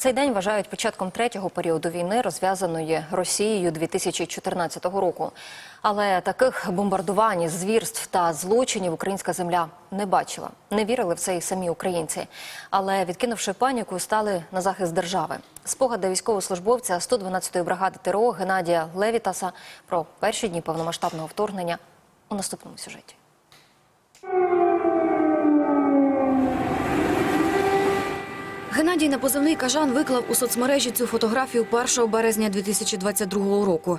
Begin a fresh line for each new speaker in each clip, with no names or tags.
Цей день вважають початком третього періоду війни, розв'язаної Росією 2014 року. Але таких бомбардувань, звірств та злочинів українська земля не бачила. Не вірили в це і самі українці. Але відкинувши паніку, стали на захист держави. Спогади військовослужбовця 112-ї бригади ТРО Геннадія Левітаса про перші дні повномасштабного вторгнення у наступному сюжеті.
Геннадій на позивний кажан виклав у соцмережі цю фотографію 1 березня 2022 року.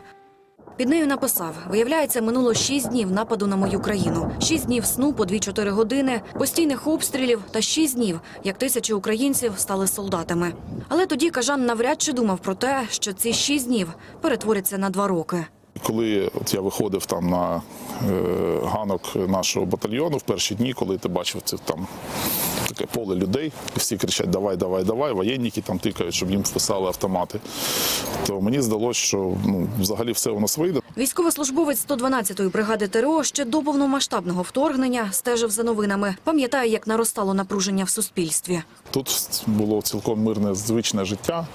Під нею написав: виявляється, минуло 6 днів нападу на мою країну, 6 днів сну по 2-4 години, постійних обстрілів та 6 днів, як тисячі українців стали солдатами. Але тоді кажан навряд чи думав про те, що ці 6 днів перетворяться на 2 роки.
Коли от я виходив там на е, ганок нашого батальйону в перші дні, коли ти бачив це там таке поле людей, і всі кричать Давай, давай, давай, воєнники там тикають, щоб їм вписали автомати. То мені здалося, що ну, взагалі все у нас вийде.
Військовослужбовець 112-ї бригади ТРО ще до повномасштабного вторгнення стежив за новинами. Пам'ятає, як наростало напруження в суспільстві.
Тут було цілком мирне звичне життя.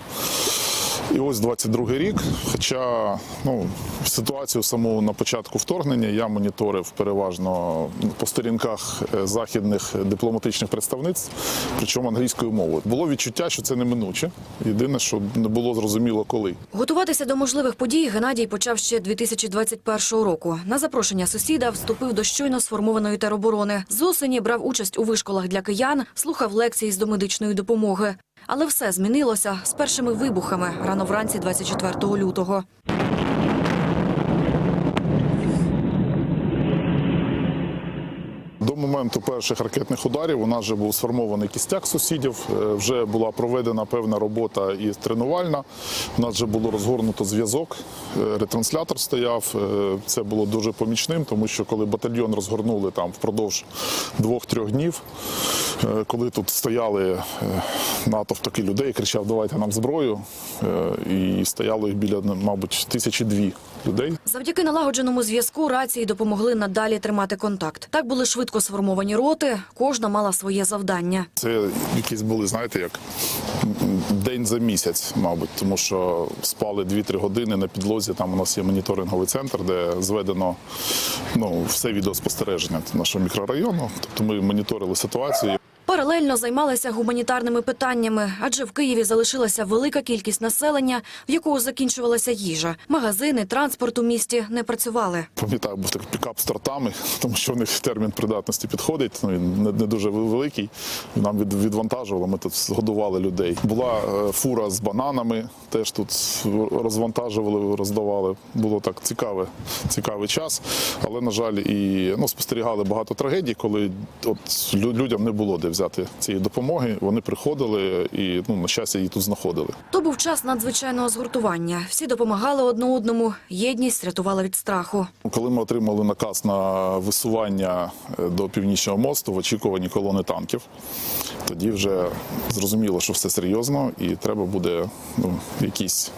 І ось 22-й рік. Хоча ну, ситуацію саму на початку вторгнення я моніторив переважно по сторінках е, західних дипломатичних представництв, причому англійською мовою. Було відчуття, що це неминуче. Єдине, що не було зрозуміло коли.
Готуватися до можливих подій Геннадій почав ще 2021 року. На запрошення сусіда вступив до щойно сформованої тероборони. З осені брав участь у вишколах для киян, слухав лекції з домедичної допомоги. Але все змінилося з першими вибухами рано вранці 24 лютого.
Моменту перших ракетних ударів у нас вже був сформований кістяк сусідів. е, Вже була проведена певна робота і тренувальна. У нас вже було розгорнуто зв'язок. е, Ретранслятор стояв. Е, Це було дуже помічним, тому що коли батальйон розгорнули там впродовж двох-трьох днів, коли тут стояли натовп таких людей, кричав Давайте нам зброю. І стояло їх біля, мабуть, тисячі дві людей.
Завдяки налагодженому зв'язку рації допомогли надалі тримати контакт. Так були швидко сформовані роти, кожна мала своє завдання.
Це якісь були, знаєте, як день за місяць, мабуть, тому що спали 2-3 години на підлозі. Там у нас є моніторинговий центр, де зведено ну, все відеоспостереження нашого мікрорайону. Тобто ми моніторили ситуацію.
Паралельно займалися гуманітарними питаннями, адже в Києві залишилася велика кількість населення, в якого закінчувалася їжа. Магазини, транспорт у місті не працювали.
Пам'ятаю, був такий пікап з тортами, тому що в них термін придатності підходить. Ну він не, не дуже великий. Нам від, відвантажували. Ми тут годували людей. Була е, фура з бананами, теж тут розвантажували, роздавали. Було так цікаве, цікавий час. Але на жаль, і ну спостерігали багато трагедій, коли от людям не було де взяти цієї допомоги. Вони приходили і ну на щастя її тут знаходили.
То був час надзвичайного згуртування. Всі допомагали одне одному. Єдність рятувала від страху.
Коли ми отримали наказ на висування е, до північного мосту в очікуванні колони танків, тоді вже зрозуміло, що все серйозно і треба буде ну, якісь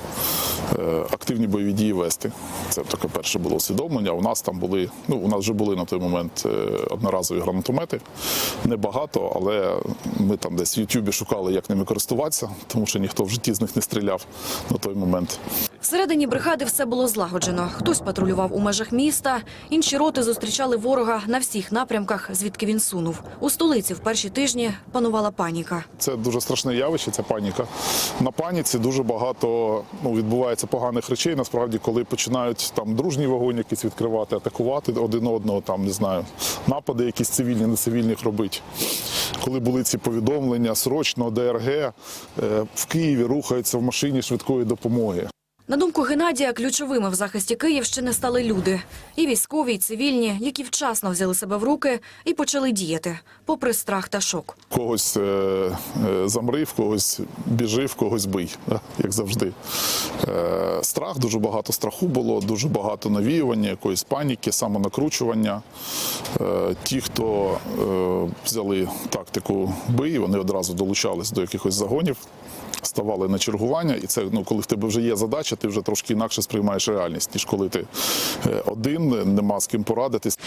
е, активні бойові дії вести. Це таке перше було усвідомлення. У нас там були, ну у нас вже були на той момент е, одноразові гранатомети. Небагато, але ми там десь в Ютубі шукали, як ними користуватися, тому що ніхто в житті з них не стріляв на той момент.
Всередині бригади все було злагоджено. Хтось патрулював у межах міста, інші роти зустрічали ворога на всіх напрямках, звідки він сунув. У столиці в перші тижні панувала паніка.
Це дуже страшне явище, ця паніка. На паніці дуже багато ну, відбувається поганих речей. Насправді, коли починають там дружній вогонь якийсь відкривати, атакувати один одного, там не знаю, напади якісь цивільні, нецивільних робити. Коли були ці повідомлення, срочно ДРГ е, в Києві рухаються в машині швидкої допомоги.
На думку Геннадія, ключовими в захисті Київщини стали люди і військові, і цивільні, які вчасно взяли себе в руки і почали діяти, попри страх та шок.
Когось е, е, замри, в когось біжи, в когось бий, як завжди. Е, страх, дуже багато страху було, дуже багато навіювання, якоїсь паніки, самонакручування. Е, ті, хто е, взяли тактику бий, вони одразу долучались до якихось загонів. Ставали на чергування, і це ну, коли в тебе вже є задача, ти вже трошки інакше сприймаєш реальність, ніж коли ти е, один, нема з ким порадитись.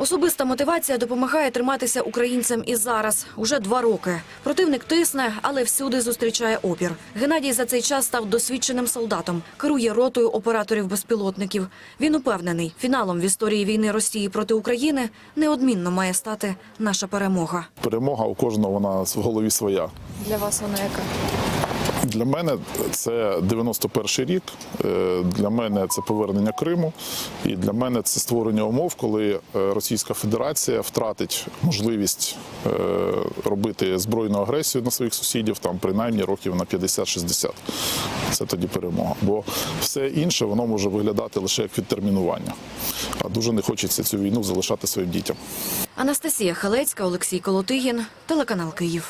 Особиста мотивація допомагає триматися українцям і зараз. Уже два роки. Противник тисне, але всюди зустрічає опір. Геннадій за цей час став досвідченим солдатом, керує ротою операторів безпілотників. Він упевнений, фіналом в історії війни Росії проти України неодмінно має стати наша перемога.
Перемога у кожного вона в голові своя.
Для вас вона яка?
Для мене це 91 рік. е, Для мене це повернення Криму, і для мене це створення умов, коли е, Російська Федерація втратить можливість е, робити збройну агресію на своїх сусідів, там принаймні років на 50-60. Це тоді перемога. Бо все інше воно може виглядати лише як відтермінування. А дуже не хочеться цю війну залишати своїм дітям.
Анастасія Халецька, Олексій Колотигін, телеканал Київ.